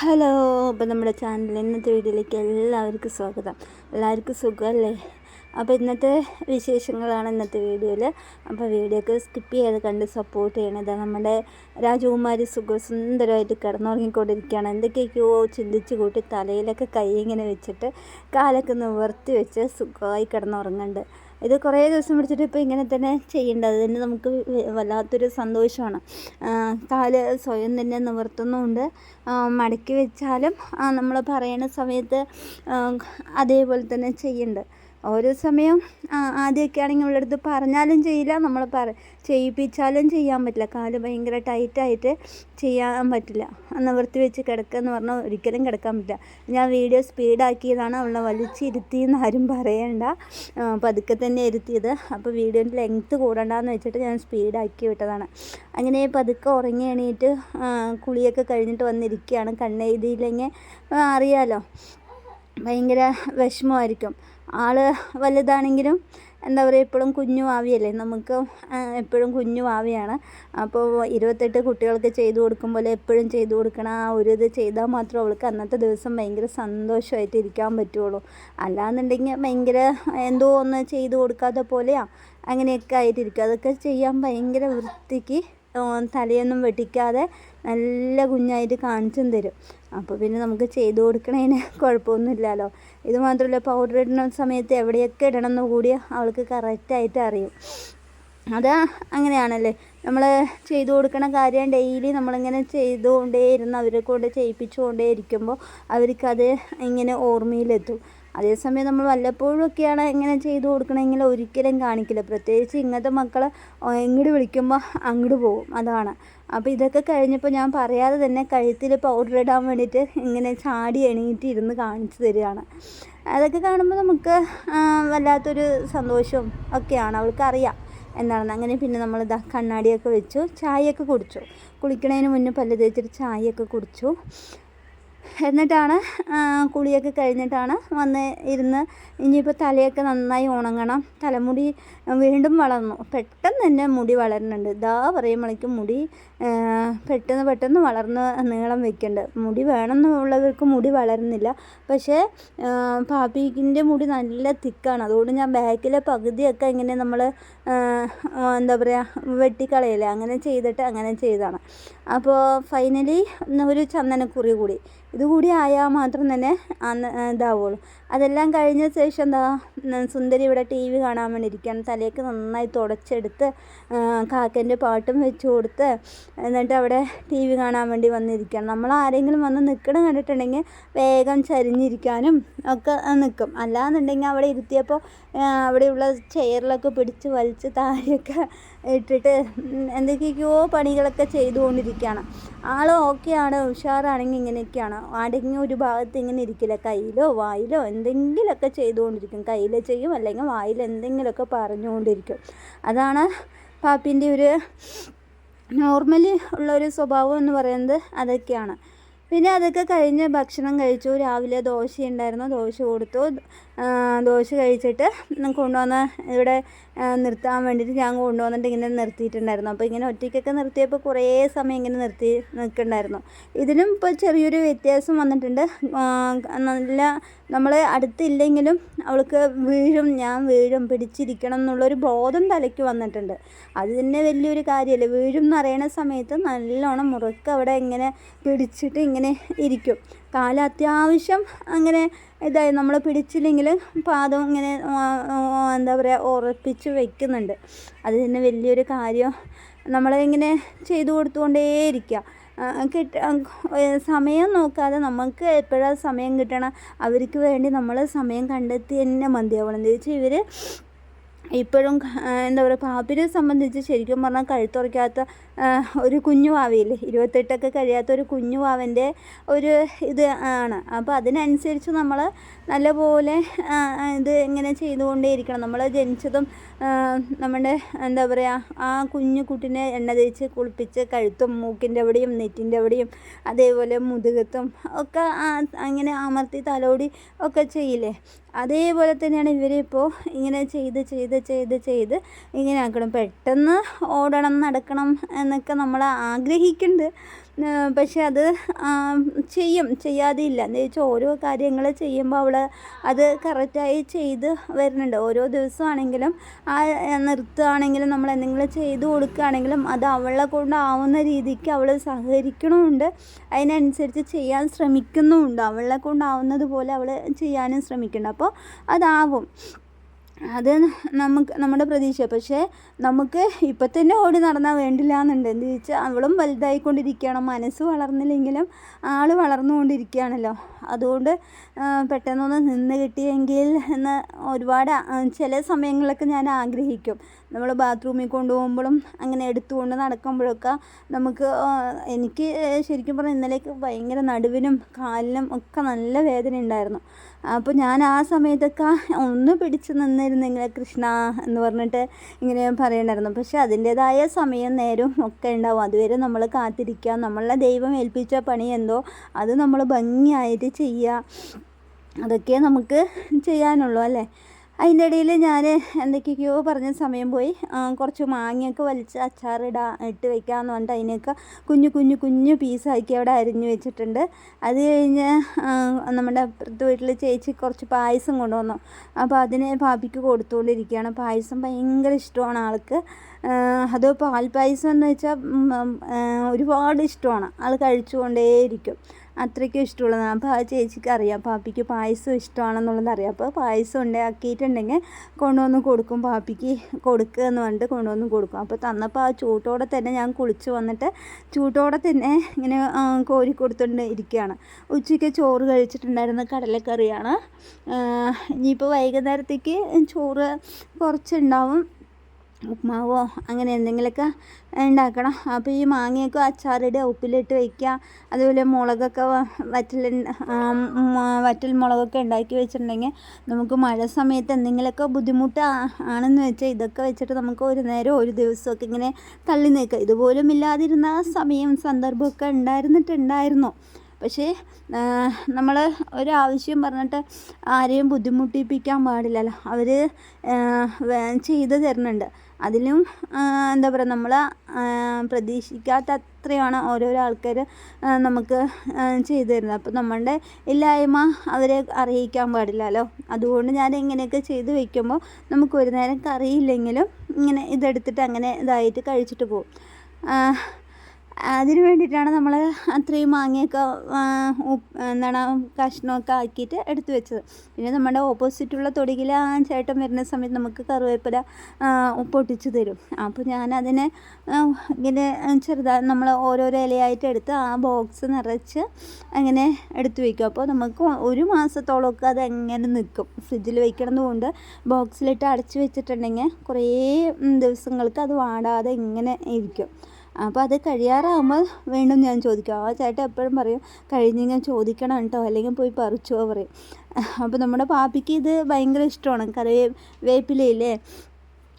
Hello അപ്പോൾ നമ്മുടെ ചാനലിൽ ഇന്നത്തെ വീഡിയോയിലേക്ക് എല്ലാവർക്കും സ്വാഗതം. എല്ലാവർക്കും സുഖമല്ലേ? അപ്പോൾ ഇന്നത്തെ വിശേഷങ്ങളാണ് ഇന്നത്തെ വീഡിയോയിൽ അപ്പോൾ വീഡിയോക്ക് സ്കിപ്പ് ചെയ്ത് കണ്ട് സപ്പോർട്ട് ചെയ്യണത് നമ്മുടെ രാജകുമാരി സുഖസുന്ദരമായിട്ട് കിടന്നുറങ്ങിക്കൊണ്ടിരിക്കുകയാണ്. എന്തൊക്കെയൊക്കെയോ ചിന്തിച്ച് കൂട്ടി തലയിലൊക്കെ കൈ ഇങ്ങനെ വെച്ചിട്ട് കാലൊക്കെ നിവർത്തി വെച്ച് സുഖമായി കിടന്നുറങ്ങുന്നുണ്ട്. ഇത് കുറേ ദിവസം പിടിച്ചിട്ട് ഇപ്പോൾ ഇങ്ങനെ തന്നെ ചെയ്യേണ്ടത് തന്നെ നമുക്ക് വല്ലാത്തൊരു സന്തോഷമാണ്. കാൽ സ്വയം തന്നെ നിവർത്തുന്നുമുണ്ട് മടക്കി വെച്ചാലും നമ്മൾ പറയുന്ന സമയത്ത് അതേപോലെ തന്നെ ചെയ്യുന്നുണ്ട് ഓരോ സമയം ആദ്യമൊക്കെ ആണെങ്കിൽ അവളുടെ പറഞ്ഞാലും ചെയ്യില്ല. നമ്മൾ പറ ചെയ്യിപ്പിച്ചാലും ചെയ്യാൻ പറ്റില്ല. കാൽ ഭയങ്കര ടൈറ്റായിട്ട് ചെയ്യാൻ പറ്റില്ല. നിവർത്തി വെച്ച് കിടക്കുക എന്ന് പറഞ്ഞാൽ ഒരിക്കലും കിടക്കാൻ പറ്റില്ല. ഞാൻ വീഡിയോ സ്പീഡാക്കിയതാണ് അവളെ വലിച്ചിരുത്തിയെന്ന് ആരും പറയണ്ട. പതുക്കെ തന്നെ ഇരുത്തിയത്. അപ്പോൾ വീഡിയോന്റെ ലെങ്ത്ത് കൂടണ്ടെന്ന് വെച്ചിട്ട് ഞാൻ സ്പീഡാക്കി വിട്ടതാണ്. അങ്ങനെ പതുക്കെ ഉറങ്ങി എണീറ്റ് കുളിയൊക്കെ കഴിഞ്ഞിട്ട് വന്നിരിക്കുകയാണ്. കണ്ണെഴുതിയില്ലെങ്കിൽ അറിയാലോ. ഭയങ്കര വിഷമമായിരിക്കും. ആൾ വലുതാണെങ്കിലും എന്താ പറയുക എപ്പോഴും കുഞ്ഞു ആവിയല്ലേ? നമുക്ക് എപ്പോഴും കുഞ്ഞു ആവിയാണ്. അപ്പോൾ ഇരുപത്തെട്ട് കുട്ടികൾക്ക് ചെയ്തു കൊടുക്കും പോലെ എപ്പോഴും ചെയ്തു കൊടുക്കണം. ആ ഒരു ഇത് ചെയ്താൽ മാത്രം അവൾക്ക് അന്നത്തെ ദിവസം ഭയങ്കര സന്തോഷമായിട്ട് ഇരിക്കാൻ പറ്റുള്ളൂ. അല്ലാന്നുണ്ടെങ്കിൽ ഭയങ്കര എന്തോ ഒന്ന് ചെയ്തു കൊടുക്കാത്ത പോലെയാണ് അങ്ങനെയൊക്കെ ആയിട്ടിരിക്കും. അതൊക്കെ ചെയ്യാൻ ഭയങ്കര വൃത്തിക്ക് തലയൊന്നും വെട്ടിക്കാതെ നല്ല കുഞ്ഞായിട്ട് കാണിച്ചും തരും. അപ്പോൾ പിന്നെ നമുക്ക് ചെയ്തു കൊടുക്കണതിന് കുഴപ്പമൊന്നുമില്ലല്ലോ. ഇത് മാത്രമല്ല പൗഡർ ഇടുന്ന സമയത്ത് എവിടെയൊക്കെ ഇടണം എന്ന് കൂടി അവൾക്ക് കറക്റ്റായിട്ട് അറിയും. അത് അങ്ങനെയാണല്ലേ? നമ്മൾ ചെയ്തു കൊടുക്കണ കാര്യം ഡെയിലി നമ്മളിങ്ങനെ ചെയ്തുകൊണ്ടേ ഇരുന്ന് അവരെ കൊണ്ട് ചെയ്യിപ്പിച്ചുകൊണ്ടേ ഇരിക്കുമ്പോൾ അവർക്കത് ഇങ്ങനെ ഓർമ്മയിലെത്തും. അതേസമയം നമ്മൾ വല്ലപ്പോഴും ഒക്കെയാണ് ഇങ്ങനെ ചെയ്തു കൊടുക്കണമെങ്കിൽ ഒരിക്കലും കാണിക്കില്ല. പ്രത്യേകിച്ച് ഇങ്ങനത്തെ മക്കളെ ഇങ്ങോട്ട് വിളിക്കുമ്പോൾ അങ്ങോട്ട് പോകും. അതാണ്. അപ്പോൾ ഇതൊക്കെ കഴിഞ്ഞപ്പോൾ ഞാൻ പറയാതെ തന്നെ കഴുത്തിൽ പൗഡർ ഇടാൻ വേണ്ടിയിട്ട് ഇങ്ങനെ ചാടി എണീറ്റ് ഇരുന്ന് കാണിച്ചു തരികയാണ്. അതൊക്കെ കാണുമ്പോൾ നമുക്ക് വല്ലാത്തൊരു സന്തോഷവും ഒക്കെയാണ്. അവൾക്കറിയാം എന്താണെന്ന്. അങ്ങനെ പിന്നെ നമ്മൾ ഇതാ കണ്ണാടിയൊക്കെ വെച്ചു ചായയൊക്കെ കുടിച്ചു. കുളിക്കണതിന് മുന്നേ പല്ല് തേച്ചിട്ട് ചായയൊക്കെ കുടിച്ചു. എന്നിട്ടാണ് കുളിയൊക്കെ കഴിഞ്ഞിട്ടാണ് വന്ന് ഇരുന്ന് ഇനിയിപ്പോൾ തലയൊക്കെ നന്നായി ഉണങ്ങണം. തലമുടി വീണ്ടും വളർന്നു. പെട്ടെന്ന് തന്നെ മുടി വളരുന്നുണ്ട്. ഇതാ പറയുമ്പോഴേക്കും മുടി പെട്ടെന്ന് പെട്ടെന്ന് വളർന്ന് നീളം വെക്കുന്നുണ്ട്. മുടി വേണമെന്നുള്ളവർക്ക് മുടി വളരുന്നില്ല. പക്ഷേ പാപ്പിക്കിന്റെ മുടി നല്ല തിക്കാണ്. അതുകൊണ്ട് ഞാൻ ബാക്കിലെ പകുതിയൊക്കെ ഇങ്ങനെ നമ്മൾ എന്താ പറയുക വെട്ടിക്കളയില്ലേ അങ്ങനെ ചെയ്തിട്ട് അങ്ങനെ ചെയ്താണ് അപ്പോൾ ഫൈനലി ഒരു ചന്ദനക്കുറി കൂടി. ഇതുകൂടി ആയാൽ മാത്രം തന്നെ ഇതാവുള്ളൂ. അതെല്ലാം കഴിഞ്ഞ ശേഷം എന്താ സുന്ദരി ഇവിടെ ടി വി കാണാൻ വേണ്ടി ഇരിക്കുകയാണ്. തലയൊക്കെ നന്നായി തുടച്ചെടുത്ത് കാക്കന്റെ പാട്ടും വെച്ച് കൊടുത്ത് എന്നിട്ട് അവിടെ ടി വി കാണാൻ വേണ്ടി വന്നിരിക്കുകയാണ്. നമ്മൾ ആരെങ്കിലും വന്ന് നിൽക്കണം കണ്ടിട്ടുണ്ടെങ്കിൽ വേഗം ചരിഞ്ഞിരിക്കാനും ഒക്കെ നിൽക്കും. അല്ലാന്നുണ്ടെങ്കിൽ അവിടെ ഇരുത്തിയപ്പോൾ അവിടെയുള്ള ചെയറിലൊക്കെ പിടിച്ച് വലിച്ച് താഴെയൊക്കെ ഇട്ടിട്ട് എന്തൊക്കെയൊക്കെയോ പണികളൊക്കെ ചെയ്തുകൊണ്ടിരിക്കുകയാണ്. ആൾ ഓക്കെയാണ് ഉഷാറാണെങ്കിൽ ഇങ്ങനെയൊക്കെയാണ്. ആരെങ്കിലും ഒരു ഭാഗത്ത് ഇങ്ങനെ ഇരിക്കില്ല. കയ്യിലോ വായിലോ എന്തെങ്കിലുമൊക്കെ ചെയ്തുകൊണ്ടിരിക്കും. കയ്യിൽ ചെയ്യും അല്ലെങ്കിൽ വായിൽ എന്തെങ്കിലുമൊക്കെ പറഞ്ഞുകൊണ്ടിരിക്കും. അതാണ് പാപ്പിന്റെ ഒരു നോർമലി ഉള്ളൊരു സ്വഭാവം എന്ന് പറയുന്നത് അതൊക്കെയാണ്. പിന്നെ അതൊക്കെ കഴിഞ്ഞ് ഭക്ഷണം കഴിച്ചു. രാവിലെ ദോശ ഉണ്ടായിരുന്നു ദോശ കൊടുത്തു. ദോശ കഴിച്ചിട്ട് കൊണ്ടുവന്ന് ഇവിടെ നിർത്താൻ വേണ്ടിയിട്ട് ഞാൻ കൊണ്ടുവന്നിട്ട് ഇങ്ങനെ നിർത്തിയിട്ടുണ്ടായിരുന്നു. അപ്പോൾ ഇങ്ങനെ ഒറ്റയ്ക്കൊക്കെ നിർത്തിയപ്പോൾ കുറേ സമയം ഇങ്ങനെ നിർത്തി നിൽക്കണ്ടായിരുന്നു ഇതിലും ഇപ്പോൾ ചെറിയൊരു വ്യത്യാസം വന്നിട്ടുണ്ട്. നല്ല നമ്മൾ അടുത്തില്ലെങ്കിലും അവൾക്ക് വീഴും ഞാൻ വീഴും പിടിച്ചിരിക്കണം എന്നുള്ളൊരു ബോധം തലയ്ക്ക് വന്നിട്ടുണ്ട്. അത് തന്നെ വലിയൊരു കാര്യമല്ലേ വീഴും എന്ന് അറിയണ സമയത്ത് നല്ലോണം മുറുക്ക് അവിടെ ഇങ്ങനെ പിടിച്ചിട്ട് ഇങ്ങനെ ഇരിക്കും. കാൽ അത്യാവശ്യം അങ്ങനെ ഇതായി. നമ്മൾ പിടിച്ചില്ലെങ്കിൽ പാദം ഇങ്ങനെ എന്താ പറയുക ഉറപ്പിച്ച് വെക്കുന്നുണ്ട്. അത് തന്നെ വലിയൊരു കാര്യം. നമ്മളിങ്ങനെ ചെയ്തു കൊടുത്തുകൊണ്ടേയിരിക്കുക കിട്ട സമയം നോക്കാതെ നമുക്ക് എപ്പോഴാണ് സമയം കിട്ടണം? അവർക്ക് വേണ്ടി നമ്മൾ സമയം കണ്ടെത്തി തന്നെ മതിയാവണം എന്ന് വെച്ചാൽ ഇവർ ഇപ്പോഴും എന്താ പറയുക പാപ്പിനെ സംബന്ധിച്ച് ശരിക്കും പറഞ്ഞാൽ കഴുത്തുറയ്ക്കാത്ത ഒരു കുഞ്ഞു വാവയില്ലേ? ഇരുപത്തെട്ടൊക്കെ കഴിയാത്ത ഒരു കുഞ്ഞു വാവന്റെ ഒരു ഇത് ആണ്. അപ്പോൾ അതിനനുസരിച്ച് നമ്മൾ നല്ലപോലെ ഇത് ഇങ്ങനെ ചെയ്തുകൊണ്ടേയിരിക്കണം. നമ്മൾ ജനിച്ചതും നമ്മുടെ എന്താ പറയുക ആ കുഞ്ഞു കുട്ടിനെ എണ്ണ തേച്ച് കുളിപ്പിച്ച് കഴുത്തും മൂക്കിന്റെ അവിടെയും നെറ്റിന്റെ അവിടെയും അതേപോലെ മുതുകത്തും ഒക്കെ അങ്ങനെ അമർത്തി തലോടി ഒക്കെ ചെയ്യില്ലേ? അതേപോലെ തന്നെയാണ് ഇവരിപ്പോൾ ഇങ്ങനെ ചെയ്ത് ചെയ്ത് ചെയ്ത് ചെയ്ത് ഇങ്ങനെ ആക്കണം പെട്ടെന്ന് ഓടണം നടക്കണം എന്നൊക്കെ നമ്മൾ ആഗ്രഹിക്കുന്നുണ്ട്. പക്ഷെ അത് ചെയ്യും. ചെയ്യാതെയില്ല എന്ന് വെച്ചാൽ ഓരോ കാര്യങ്ങൾ ചെയ്യുമ്പോൾ അവൾ അത് കറക്റ്റായി ചെയ്ത് വരുന്നുണ്ട്. ഓരോ ദിവസമാണെങ്കിലും ആ നിർത്തുകയാണെങ്കിലും നമ്മൾ എന്തെങ്കിലും ചെയ്തു കൊടുക്കുകയാണെങ്കിലും അത് അവളെ കൊണ്ടാവുന്ന രീതിക്ക് അവൾ സഹകരിക്കണമുണ്ട്. അതിനനുസരിച്ച് ചെയ്യാൻ ശ്രമിക്കുന്നുമുണ്ട്. അവളെ കൊണ്ടാവുന്നത് പോലെ അവൾ ചെയ്യാനും ശ്രമിക്കുന്നുണ്ട്. അപ്പോൾ അതാവും. അത് നമുക്ക് നമ്മുടെ പ്രതീക്ഷ പക്ഷേ നമുക്ക് ഇപ്പം തന്നെ ഓടി നടന്നാൽ വേണ്ടില്ല എന്നുണ്ട്. എന്ന് ചോദിച്ചാൽ അവളും വലുതായിക്കൊണ്ടിരിക്കുകയാണ്. മനസ്സ് വളർന്നില്ലെങ്കിലും ആൾ വളർന്നുകൊണ്ടിരിക്കുകയാണല്ലോ. അതുകൊണ്ട് പെട്ടെന്നൊന്ന് നിന്ന് കിട്ടിയെങ്കിൽ എന്ന് ഒരുപാട് ചില സമയങ്ങളിലൊക്കെ ഞാൻ ആഗ്രഹിക്കും. നമ്മൾ ബാത്റൂമിൽ കൊണ്ടുപോകുമ്പോഴും അങ്ങനെ എടുത്തുകൊണ്ട് നടക്കുമ്പോഴൊക്കെ നമുക്ക് എനിക്ക് ശരിക്കും പറഞ്ഞാൽ ഇന്നലേക്ക് ഭയങ്കര നടുവിനും കാലിനും ഒക്കെ നല്ല വേദന ഉണ്ടായിരുന്നു. അപ്പോൾ ഞാൻ ആ സമയത്തൊക്കെ ഒന്ന് പിടിച്ച് നിന്നിരുന്നെങ്കിൽ കൃഷ്ണ എന്ന് പറഞ്ഞിട്ട് ഇങ്ങനെ പറയണ്ടായിരുന്നു. പക്ഷേ അതിന്റേതായ സമയം നേരവും ഒക്കെ ഉണ്ടാവും. അതുവരെ നമ്മൾ കാത്തിരിക്കുക നമ്മളെ ദൈവം ഏൽപ്പിച്ച പണി എന്തോ അത് നമ്മൾ ഭംഗിയായിട്ട് ചെയ്യുക. അതൊക്കെ നമുക്ക് ചെയ്യാനുള്ളൂ അല്ലേ? അതിന്റെ ഇടയിൽ ഞാൻ എന്തൊക്കെയൊക്കെയോ പറഞ്ഞ സമയം പോയി. കുറച്ച് മാങ്ങയൊക്കെ വലിച്ച് അച്ചാറിടാ ഇട്ട് വെക്കാമെന്ന് പറഞ്ഞിട്ട് അതിനെയൊക്കെ കുഞ്ഞു കുഞ്ഞു കുഞ്ഞു പീസാക്കി അവിടെ അരിഞ്ഞു വെച്ചിട്ടുണ്ട്. അത് കഴിഞ്ഞ് നമ്മുടെ അപ്പുറത്ത് വീട്ടിൽ ചേച്ചി കുറച്ച് പായസം കൊണ്ടുവന്നു. അപ്പോൾ അതിനെ പാപ്പിക്ക് കൊടുത്തുകൊണ്ടിരിക്കുകയാണ്. പായസം ഭയങ്കര ഇഷ്ടമാണ് ആൾക്ക്. അത് പാൽപ്പായസം പായസം എന്ന് വെച്ചാൽ ഒരുപാട് ഇഷ്ടമാണ്. ആൾ കഴിച്ചുകൊണ്ടേയിരിക്കും. അത്രയ്ക്കും ഇഷ്ടമുള്ളതാണ് അപ്പോൾ ആ ചേച്ചിക്ക് അറിയാം. പാപ്പിക്ക് പായസം ഇഷ്ടമാണെന്നുള്ളത് അറിയാം. അപ്പോൾ പായസം ഉണ്ടാക്കിയിട്ടുണ്ടെങ്കിൽ കൊണ്ടുവന്ന് കൊടുക്കും. പാപ്പിക്ക് കൊടുക്കുക എന്ന് പറഞ്ഞിട്ട് കൊണ്ടുവന്ന് കൊടുക്കും. അപ്പോൾ തന്നപ്പോൾ ആ ചൂട്ടോടെ തന്നെ ഞാൻ കുളിച്ച് വന്നിട്ട് ചൂട്ടോടെ തന്നെ ഇങ്ങനെ കോരി കൊടുത്തുകൊണ്ട് ഇരിക്കുകയാണ്. ഉച്ചയ്ക്ക് ചോറ് കഴിച്ചിട്ടുണ്ടായിരുന്ന കടലക്കറിയാണ്. ഇനിയിപ്പോൾ വൈകുന്നേരത്തേക്ക് ചോറ് കുറച്ചുണ്ടാവും. ഉപ്മാവോ അങ്ങനെ എന്തെങ്കിലുമൊക്കെ ഉണ്ടാക്കണം. അപ്പോൾ ഈ മാങ്ങയൊക്കെ അച്ചാറിടുക ഉപ്പിലിട്ട് വയ്ക്കുക. അതുപോലെ മുളകൊക്കെ വറ്റൽ വറ്റൽ മുളകൊക്കെ ഉണ്ടാക്കി വെച്ചിട്ടുണ്ടെങ്കിൽ നമുക്ക് മഴ സമയത്ത് എന്തെങ്കിലുമൊക്കെ ബുദ്ധിമുട്ട് ആണെന്ന് വെച്ചാൽ ഇതൊക്കെ വെച്ചിട്ട് നമുക്ക് ഒരു നേരം ഒരു ദിവസമൊക്കെ ഇങ്ങനെ തള്ളി നീക്കാം ഇതുപോലും ഇല്ലാതിരുന്ന സമയം സന്ദർഭമൊക്കെ ഉണ്ടായിരുന്നിട്ടുണ്ടായിരുന്നു. പക്ഷേ നമ്മൾ ഒരാവശ്യം പറഞ്ഞിട്ട് ആരെയും ബുദ്ധിമുട്ടിപ്പിക്കാൻ പാടില്ലല്ലോ. അവർ ചെയ്ത് തരുന്നുണ്ട്. അതിലും എന്താ പറയുക നമ്മൾ പ്രതീക്ഷിക്കാത്ത അത്രയാണ് ഓരോരോ ആൾക്കാർ നമുക്ക് ചെയ്തു തരുന്നത്. അപ്പോൾ നമ്മളുടെ ഇല്ലായ്മ അവരെ അറിയിക്കാൻ പാടില്ലല്ലോ. അതുകൊണ്ട് ഞാൻ ഇങ്ങനെയൊക്കെ ചെയ്തു വെക്കുമ്പോൾ നമുക്ക് ഒരു നേരം കറിയില്ലെങ്കിലും ഇങ്ങനെ ഇതെടുത്തിട്ട് അങ്ങനെ ഇതായിട്ട് കഴിച്ചിട്ട് പോകും. അതിന് വേണ്ടിയിട്ടാണ് നമ്മൾ അത്രയും മാങ്ങയൊക്കെ എന്താണ് കഷ്ണമൊക്കെ ആക്കിയിട്ട് എടുത്തു വെച്ചത്. പിന്നെ നമ്മുടെ ഓപ്പോസിറ്റുള്ള തൊടിയിൽ ആ ചേട്ടൻ വരുന്ന സമയത്ത് നമുക്ക് കറിവേപ്പില പൊട്ടിച്ചു തരും. അപ്പോൾ ഞാനതിനെ ഇങ്ങനെ ചെറുതായി നമ്മൾ ഓരോരോ ഇലയായിട്ട് എടുത്ത് ആ ബോക്സ് നിറച്ച് അങ്ങനെ എടുത്തു വയ്ക്കും അപ്പോൾ നമുക്ക് ഒരു മാസത്തോളമൊക്കെ അത് എങ്ങനെ നിൽക്കും. ഫ്രിഡ്ജിൽ വെക്കണത് കൊണ്ട് ബോക്സിലിട്ട് അടച്ച് വെച്ചിട്ടുണ്ടെങ്കിൽ കുറേ ദിവസങ്ങൾക്ക് അത് വാടാതെ ഇങ്ങനെ ഇരിക്കും. അപ്പോൾ അത് കഴിയാറാകുമ്പോൾ വീണ്ടും ഞാൻ ചോദിക്കും ആ ചേട്ടൻ എപ്പോഴും പറയും കഴിഞ്ഞെങ്കിൽ ചോദിക്കണം കേട്ടോ അല്ലെങ്കിൽ പോയി പറിച്ചോ പറയും. അപ്പോൾ നമ്മുടെ പാപ്പിക്ക് ഇത് ഭയങ്കര ഇഷ്ടമാണ് കറി വേപ്പിലയില്ലേ?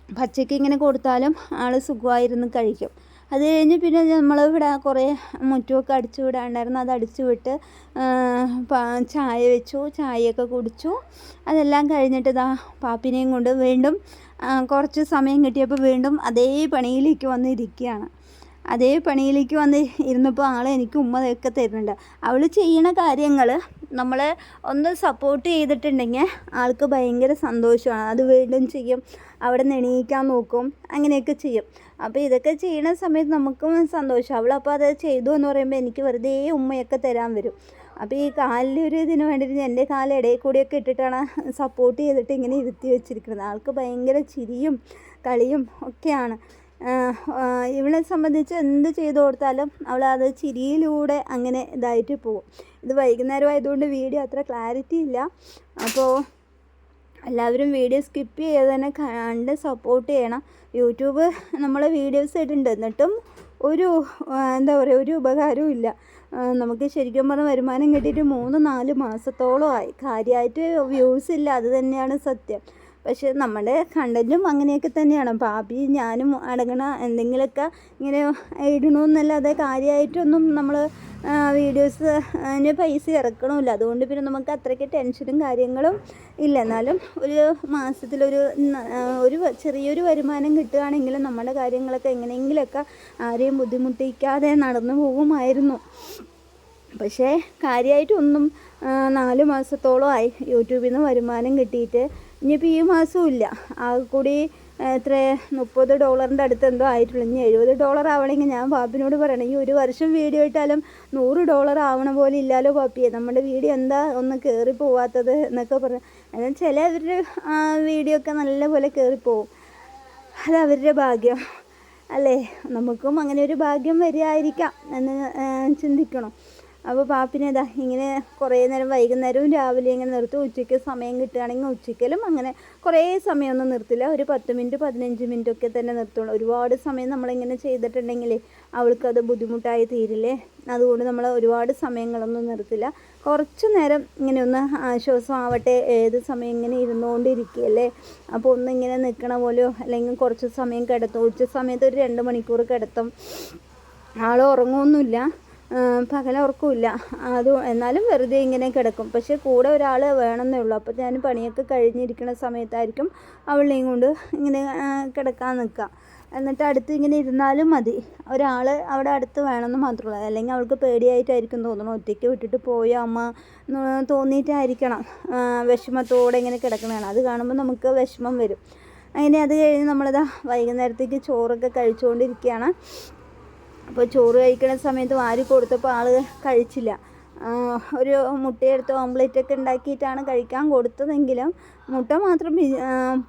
പച്ചയ്ക്ക് ഇങ്ങനെ കൊടുത്താലും ആൾ സുഖമായിരുന്നു കഴിക്കും. അത് കഴിഞ്ഞ് പിന്നെ നമ്മളിവിടെ കുറേ മുറ്റമൊക്കെ അടിച്ചു വിടാണ്ടായിരുന്നു അത് അടിച്ചു വിട്ട് ചായ വെച്ചു ചായയൊക്കെ കുടിച്ചു. അതെല്ലാം കഴിഞ്ഞിട്ട് ഇതാ പാപ്പിനെയും കൊണ്ട് വീണ്ടും കുറച്ച് സമയം കിട്ടിയപ്പോൾ വീണ്ടും അതേ പണിയിലേക്ക് വന്നിരിക്കുകയാണ്. അതേ പണിയിലേക്ക് വന്ന് ഇരുന്നപ്പോൾ ആൾ എനിക്ക് ഉമ്മയൊക്കെ തരുന്നുണ്ട്. അവൾ ചെയ്യണ കാര്യങ്ങൾ നമ്മൾ ഒന്ന് സപ്പോർട്ട് ചെയ്തിട്ടുണ്ടെങ്കിൽ ആൾക്ക് ഭയങ്കര സന്തോഷമാണ്. അത് വീണ്ടും ചെയ്യും. അവിടെ നിന്ന് എണീക്കാൻ നോക്കും. അങ്ങനെയൊക്കെ ചെയ്യും. അപ്പോൾ ഇതൊക്കെ ചെയ്യണ സമയത്ത് നമുക്കും സന്തോഷം. അവൾ അപ്പോൾ അത് ചെയ്തു എന്ന് പറയുമ്പോൾ എനിക്ക് വെറുതെ ഉമ്മയൊക്കെ തരാൻ വരും. അപ്പോൾ ഈ കാലിലൊരു ഇതിന് വേണ്ടിയിട്ട് എന്റെ കാൽ ഇടയിൽ കൂടിയൊക്കെ ഇട്ടിട്ടാണ് സപ്പോർട്ട് ചെയ്തിട്ട് ഇങ്ങനെ ഇരുത്തി വെച്ചിരിക്കുന്നത്. ആൾക്ക് ഭയങ്കര ചിരിയും കളിയും ഒക്കെയാണ്. ഇവളെ സംബന്ധിച്ച് എന്ത് ചെയ്തു കൊടുത്താലും അവൾ അത് ചിരിയിലൂടെ അങ്ങനെ ഇതായിട്ട് പോകും. ഇത് വൈകുന്നേരം ആയതുകൊണ്ട് വീഡിയോ അത്ര ക്ലാരിറ്റി ഇല്ല. അപ്പോൾ എല്ലാവരും വീഡിയോ സ്കിപ്പ് ചെയ്ത് തന്നെ കണ്ട് സപ്പോർട്ട് ചെയ്യണം. യൂട്യൂബ് നമ്മൾ വീഡിയോസ് ഇടുന്നുണ്ട് എന്നിട്ടും ഒരു എന്താ പറയുക ഒരു ഉപകാരവും ഇല്ല. നമുക്ക് ശരിക്കും പറഞ്ഞാൽ വരുമാനം കിട്ടിയിട്ട് മൂന്ന് നാല് മാസത്തോളമായി കാര്യമായിട്ട് വ്യൂസ് ഇല്ല. അത് തന്നെയാണ് സത്യം. പക്ഷേ നമ്മുടെ കണ്ടന്റും അങ്ങനെയൊക്കെ തന്നെയാണ്. പാപ്പി ഞാനും അടങ്ങണ എന്തെങ്കിലുമൊക്കെ ഇങ്ങനെ ഇടണമെന്നല്ലാതെ കാര്യമായിട്ടൊന്നും നമ്മൾ വീഡിയോസ് അതിന് പൈസ ഇറക്കണമില്ല. അതുകൊണ്ട് പിന്നെ നമുക്ക് അത്രയ്ക്ക് ടെൻഷനും കാര്യങ്ങളും ഇല്ല. എന്നാലും ഒരു മാസത്തിലൊരു ഒരു ചെറിയൊരു വരുമാനം കിട്ടുകയാണെങ്കിൽ നമ്മുടെ കാര്യങ്ങളൊക്കെ എങ്ങനെയെങ്കിലുമൊക്കെ ആരെയും ബുദ്ധിമുട്ടിക്കാതെ നടന്നു പോകുമായിരുന്നു. പക്ഷേ കാര്യമായിട്ടൊന്നും നാല് മാസത്തോളമായി യൂട്യൂബിൽ നിന്ന് വരുമാനം കിട്ടിയിട്ട് ഇനിയിപ്പോൾ ഈ മാസവും ഇല്ല. ആ കൂടി എത്ര മുപ്പത് ഡോളറിന്റെ അടുത്ത് എന്തോ ആയിട്ടുള്ളൂ. ഇനി എഴുപത് ഡോളർ ആവണമെങ്കിൽ ഞാൻ പാപ്പിനോട് പറയണം. ഈ ഒരു വർഷം വീഡിയോ ഇട്ടാലും നൂറ് ഡോളർ ആവണ പോലെ ഇല്ലാലോ പാപ്പിയെ. നമ്മുടെ വീഡിയോ എന്താ ഒന്ന് കയറി പോവാത്തത് എന്നൊക്കെ പറഞ്ഞു ചിലവരുടെ വീഡിയോ ഒക്കെ നല്ലപോലെ കയറിപ്പോവും അത് അവരുടെ ഭാഗ്യം. അല്ലേ? നമുക്കും അങ്ങനെ ഒരു ഭാഗ്യം വരികയായിരിക്കാം എന്ന് ചിന്തിക്കണം. അപ്പോൾ പാപ്പിനെ ഇതാ ഇങ്ങനെ കുറേ നേരം വൈകുന്നേരവും രാവിലെ ഇങ്ങനെ നിർത്തും ഉച്ചയ്ക്ക് സമയം കിട്ടുകയാണെങ്കിൽ ഉച്ചയ്ക്കലും അങ്ങനെ കുറേ സമയമൊന്നും നിർത്തില്ല. ഒരു പത്ത് മിനിറ്റ് പതിനഞ്ച് മിനിറ്റ് ഒക്കെ തന്നെ നിർത്തുള്ളൂ. ഒരുപാട് സമയം നമ്മളിങ്ങനെ ചെയ്തിട്ടുണ്ടെങ്കിൽ അവൾക്കത് ബുദ്ധിമുട്ടായി തീരില്ലേ? അതുകൊണ്ട് നമ്മൾ ഒരുപാട് സമയങ്ങളൊന്നും നിർത്തില്ല. കുറച്ച് നേരം ഇങ്ങനെ ഒന്ന് ആശ്വാസമാവട്ടെ. ഏത് സമയം ഇങ്ങനെ ഇരുന്നുകൊണ്ടിരിക്കുകയല്ലേ? അപ്പോൾ ഒന്ന് ഇങ്ങനെ നിൽക്കണ പോലെയോ അല്ലെങ്കിൽ കുറച്ച് സമയം കിടത്തും. ഉച്ച സമയത്ത് ഒരു രണ്ട് മണിക്കൂർ കിടത്തും. ആൾ ഉറങ്ങുമൊന്നുമില്ല. പകല ഉറക്കമില്ല അത് എന്നാലും വെറുതെ ഇങ്ങനെ കിടക്കും. പക്ഷേ കൂടെ ഒരാൾ വേണമെന്നേ ഉള്ളൂ. അപ്പോൾ ഞാൻ പണിയൊക്കെ കഴിഞ്ഞിരിക്കുന്ന സമയത്തായിരിക്കും അവളെയും കൊണ്ട് ഇങ്ങനെ കിടക്കാൻ നിൽക്കുക എന്നിട്ട് അടുത്ത് ഇങ്ങനെ ഇരുന്നാലും മതി. ഒരാൾ അവിടെ അടുത്ത് വേണമെന്ന് മാത്രമല്ല അല്ലെങ്കിൽ അവൾക്ക് പേടിയായിട്ടായിരിക്കും തോന്നണം ഒറ്റയ്ക്ക് വിട്ടിട്ട് പോയ അമ്മ തോന്നിയിട്ടായിരിക്കണം. വിഷമത്തോടെ ഇങ്ങനെ കിടക്കണതാണ്. അത് കാണുമ്പോൾ നമുക്ക് വിഷമം വരും. അങ്ങനെ അത് കഴിഞ്ഞ് നമ്മളിതാ വൈകുന്നേരത്തേക്ക് ചോറൊക്കെ കഴിച്ചുകൊണ്ടിരിക്കുകയാണ്. അപ്പോൾ ചോറ് കഴിക്കുന്ന സമയത്ത് വാരി കൊടുത്തപ്പോൾ ആൾ കഴിച്ചില്ല. ഒരു മുട്ടയെടുത്ത് ഓംലെറ്റ് ഒക്കെ ഉണ്ടാക്കിയിട്ടാണ് കഴിക്കാൻ കൊടുത്തതെങ്കിലും മുട്ട മാത്രം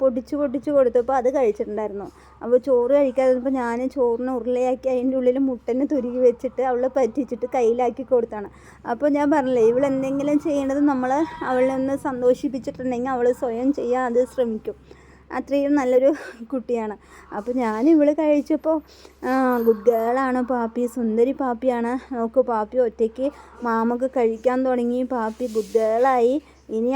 പൊടിച്ച് പൊടിച്ച് കൊടുത്തപ്പോൾ അത് കഴിച്ചിട്ടുണ്ടായിരുന്നു. അപ്പോൾ ചോറ് കഴിക്കാതിരുന്നപ്പോൾ ഞാൻ ചോറിന് ഉരുളയാക്കി അതിന്റെ ഉള്ളിൽ മുട്ടനെ തുരുകി വെച്ചിട്ട് അവളെ പറ്റിച്ചിട്ട് കയ്യിലാക്കി കൊടുത്താണ്. അപ്പോൾ ഞാൻ പറഞ്ഞില്ലേ ഇവൾ എന്തെങ്കിലും നമ്മൾ അവളെ ഒന്ന് സന്തോഷിപ്പിച്ചിട്ടുണ്ടെങ്കിൽ അവൾ സ്വയം ചെയ്യാൻ അത് ശ്രമിക്കും. അത്രയും നല്ലൊരു കുട്ടിയാണ്. അപ്പോൾ ഞാൻ ഇവൾ കഴിച്ചപ്പോൾ ഗുഡ് ഗേളാണ് പാപ്പി സുന്ദരി പാപ്പിയാണ്. നോക്കൂ പാപ്പി ഒറ്റയ്ക്ക് മാമക്ക് കഴിക്കാൻ തുടങ്ങി. പാപ്പി ഗുഡ് ഗേളായി ഇനി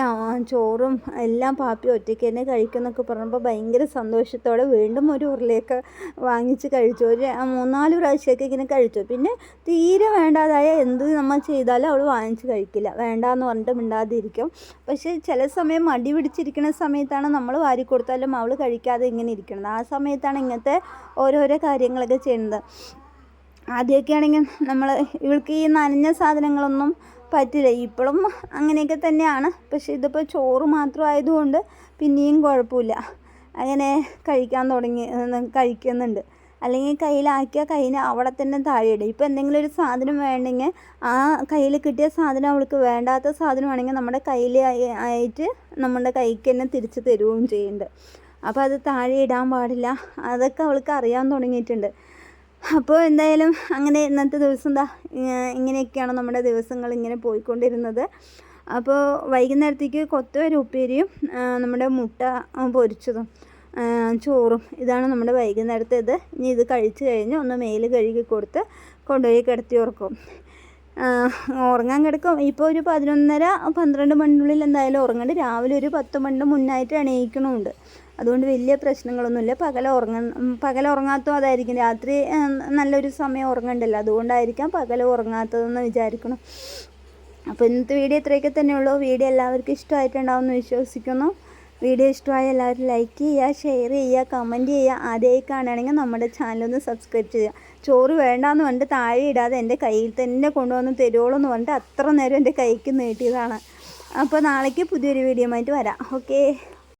ചോറും എല്ലാം പാപ്പി ഒറ്റയ്ക്ക് തന്നെ കഴിക്കുമെന്നൊക്കെ പറഞ്ഞപ്പോൾ ഭയങ്കര സന്തോഷത്തോടെ വീണ്ടും ഒരു ഉരുളയൊക്കെ വാങ്ങിച്ച് കഴിച്ചു. ഒരു മൂന്നാൽ പ്രാവശ്യമൊക്കെ ഇങ്ങനെ കഴിച്ചു. പിന്നെ തീരെ വേണ്ടാതായ എന്ത് നമ്മൾ ചെയ്താലും അവൾ വാങ്ങിച്ച് കഴിക്കില്ല. വേണ്ടാന്ന് പറഞ്ഞിട്ട് മിണ്ടാതിരിക്കും. പക്ഷേ ചില സമയം മടി പിടിച്ചിരിക്കുന്ന സമയത്താണ് നമ്മൾ വാരി കൊടുത്താലും അവൾ കഴിക്കാതെ ഇങ്ങനെ ഇരിക്കുന്നത്. ആ സമയത്താണ് ഇങ്ങനത്തെ ഓരോരോ കാര്യങ്ങളൊക്കെ ചെയ്യുന്നത്. ആദ്യമൊക്കെ ആണെങ്കിൽ നമ്മൾ ഇവൾക്ക് ഈ നനഞ്ഞ സാധനങ്ങളൊന്നും പറ്റില്ല. ഇപ്പോഴും അങ്ങനെയൊക്കെ തന്നെയാണ്. പക്ഷേ ഇതിപ്പോൾ ചോറ് മാത്രം ആയതുകൊണ്ട് പിന്നെയും കുഴപ്പമില്ല. അങ്ങനെ കഴിക്കാൻ തുടങ്ങി കഴിക്കുന്നുണ്ട്. അല്ലെങ്കിൽ കയ്യിലാക്കിയാൽ കയ്യിന് അവിടെ തന്നെ താഴെയിടും. ഇപ്പോൾ എന്തെങ്കിലും ഒരു സാധനം വേണമെങ്കിൽ ആ കയ്യിൽ കിട്ടിയ സാധനം അവൾക്ക് വേണ്ടാത്ത സാധനമാണെങ്കിൽ നമ്മുടെ കയ്യിൽ ആയിട്ട് നമ്മുടെ കൈക്ക് തന്നെ തിരിച്ച് തരുകയും ചെയ്യുന്നുണ്ട്. അപ്പോൾ അത് താഴെ ഇടാൻ പാടില്ല. അതൊക്കെ അവൾക്ക് അറിയാൻ തുടങ്ങിയിട്ടുണ്ട്. അപ്പോൾ എന്തായാലും അങ്ങനെ ഇന്നത്തെ ദിവസം എന്താ ഇങ്ങനെയൊക്കെയാണ് നമ്മുടെ ദിവസങ്ങൾ ഇങ്ങനെ പോയിക്കൊണ്ടിരുന്നത്. അപ്പോൾ വൈകുന്നേരത്തേക്ക് കൊത്തുവര ഉപ്പേരിയും നമ്മുടെ മുട്ട പൊരിച്ചതും ചോറും ഇതാണ് നമ്മുടെ വൈകുന്നേരത്തെ വൈകുന്നേരത്തേത്. ഇനി ഇത് കഴിച്ച് കഴിഞ്ഞ് ഒന്ന് മേൽ കഴുകി കൊടുത്ത് കൊണ്ടുപോയി കിടത്തി ഉറക്കും. ഉറങ്ങാൻ കിടക്കും. ഇപ്പോൾ ഒരു പതിനൊന്നര പന്ത്രണ്ട് മണിനുള്ളിൽ എന്തായാലും ഉറങ്ങണ്ട്. രാവിലെ ഒരു പത്ത് മണിന്റെ മുന്നായിട്ട് എണീക്കണമുണ്ട്. അതുകൊണ്ട് വലിയ പ്രശ്നങ്ങളൊന്നുമില്ല. പകൽ ഉറങ്ങ പകൽ ഉറങ്ങാത്തതും അതായിരിക്കും. രാത്രി നല്ലൊരു സമയം ഉറങ്ങണ്ടല്ലോ. അതുകൊണ്ടായിരിക്കാം പകൽ ഉറങ്ങാത്തതെന്ന് വിചാരിക്കണം. അപ്പോൾ ഇന്നത്തെ വീഡിയോ ഇത്രയൊക്കെ തന്നെയുള്ളൂ വീഡിയോ എല്ലാവർക്കും ഇഷ്ടമായിട്ടുണ്ടാവും എന്ന് വിശ്വസിക്കുന്നു. വീഡിയോ ഇഷ്ടമായ എല്ലാവരും ലൈക്ക് ചെയ്യുക ഷെയർ ചെയ്യുക കമന്റ് ചെയ്യുക. ആദ്യമായി കാണുകയാണെങ്കിൽ നമ്മുടെ ചാനലൊന്ന് സബ്സ്ക്രൈബ് ചെയ്യുക. ചോറ് വേണ്ടാന്ന് പറഞ്ഞിട്ട് താഴെ ഇടാതെ എന്റെ കയ്യിൽ തന്നെ കൊണ്ടുവന്ന് തരുവോളൂ എന്ന് പറഞ്ഞിട്ട് അത്ര നേരം എന്റെ കൈക്ക് നീട്ടിയതാണ്. അപ്പോൾ നാളേക്ക് പുതിയൊരു വീഡിയോ ആയിട്ട് വരാം. ഓക്കേ.